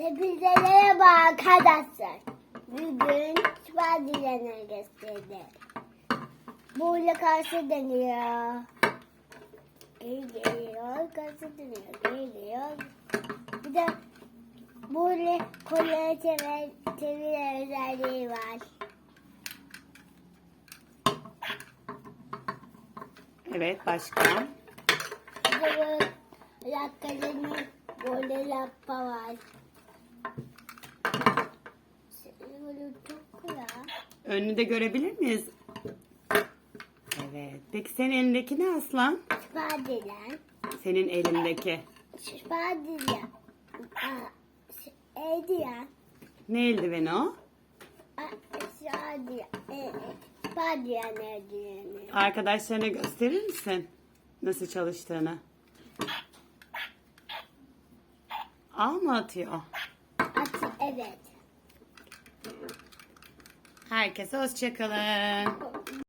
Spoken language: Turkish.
Hepinize merhaba arkadaşlar. Bugün Spadilen'e gösterdi. Böyle karşı dönüyor. Geri geliyor, karşı dönüyor, geri geliyor. Bir de böyle kolları çevir, çevir özelliği var. Evet başka. Bir de böyle lakkalarının böyle lappa var. Önünü de görebilir miyiz? Evet. Peki senin elindeki ne aslan? Spadilen. Senin elindeki. Spadilen. Ediyen. Ne eldiveni o? Spadilen eldiveni. Arkadaşlarına gösterir misin? Nasıl çalıştığını? Ağ mı atıyor? Evet. Herkese hoşçakalın.